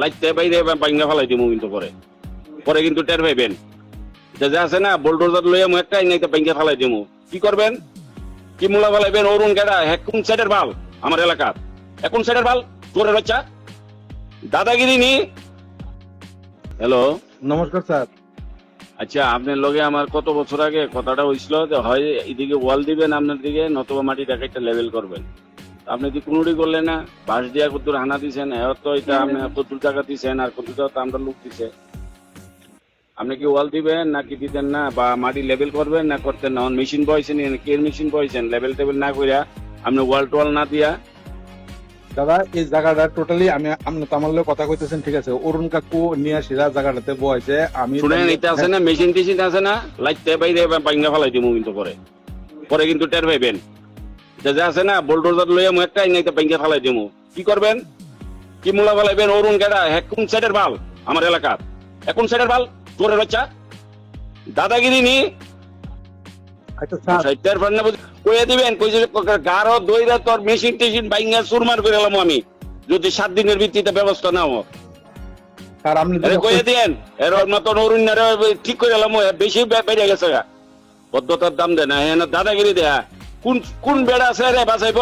লাইতে বাইরে বাইঙ্গা ফেলাই দিব কিন্তু পরে। পরে কিন্তু টের পাইবেন। যে যে আছে না বোল্ডোজার লইয়া মু একটা নাই বাইঙ্গা ফেলাই দিব কি করবেন? কি মূলা ফেলাইবেন? অরুণ গেডা কোন সাইডের ভালো আমার এলাকার। এখন সাইডের ভালো চোরের বাচ্চা দাদাগিরি নি। হ্যালো নমস্কার স্যার। আচ্ছা আপনার লগে আমার কত বছর আগে কথাটা হয়েছিল যে হয় এদিকে ওয়াল দিবেন আপনার দিকে নতুবা মাটিটাকে একটা লেভেল করবেন। আপনি যদি কোনোটি করলেন না? বাঁশ দিয়া কত হানা দিছেন এর তো এটা আপনি কত টাকা দিছেন আর কত টাকা তো আমরা লোক দিছে। আপনি কি ওয়াল দিবেন নাকি দিতেন না? বা মাটি লেভেল করবেন না করতেন না? মেশিন বয়সেন কে মেশিন বয়সেন লেভেল টেবিল না কইরা আপনি ওয়াল টোয়াল না দিয়া? দাদা এই জায়গাটা টোটালি আমি আপনি তো আমার কথা কইতেছেন ঠিক আছে? অরুণ কাকু নিয়ে সিরা জায়গাটাতে বয়েছে আমি শুনেন এটা আছে না? মেশিন টেশিন আছে না? লাইতে বাইরে বাইঙ্গা ফেলাই দিব কিন্তু পরে। পরে কিন্তু টের পাইবেন। যে আছে না বোল্ডোজার লইয়া মু একটা ফেলাই দিব কি করবেন? কি মূলা ফেলাইবেন? অরুণ গেডা হ্যাঁ কোন সাইডের ভালো আমার এলাকার। এখন সাইডের চোরের বাচ্চা। দাদাগিরি নি। আচ্ছা স্যার। সাইডটার ফান্না কইয়া দিবেন কইছে গারো দইরা তোর মেশিন টেশিন বাইঙ্গা সুরমার করে এলাম আমি। যদি সাত দিনের ভিত্তিতে ব্যবস্থা নাও। স্যার আপনি আরে যেটা কইয়া দিয়েন এর মতন অরুণ ঠিক করে এলাম বেশি বেড়ে গেছে গা। দাম দেয় না না দাদাগিরি দেয়া। কোন কোন বেড়া আছে রে বাঁচাইব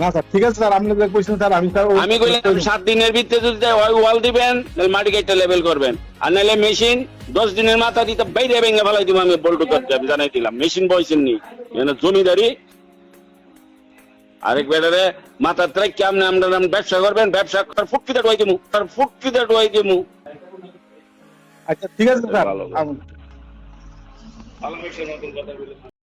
না স্যার ঠিক আছে স্যার আপনি যে কইছেন স্যার আমি স্যার আমি কইলাম সাত দিনের ভিত্তিতে যদি ওয়াল দিবেন নাহলে মাটি কেটে লেভেল করবেন। আর নাহলে মেশিন দশ দিনের মাথা দিতে বাইরে ভেঙে ফেলাই দিব আমি বল্টু করতে আমি জানাই দিলাম। মেশিন বয়সেন নি এখানে জমিদারি। আরেক বেড়ারে মাথার ট্রাক কেমন আমরা নাম ব্যবসা করবেন ব্যবসা করার ফুটকিতে ডুয়াই দিমু তার ফুটকিতে ডুয়াই দিমু। আচ্ছা ঠিক আছে স্যার। ভালো। ভালো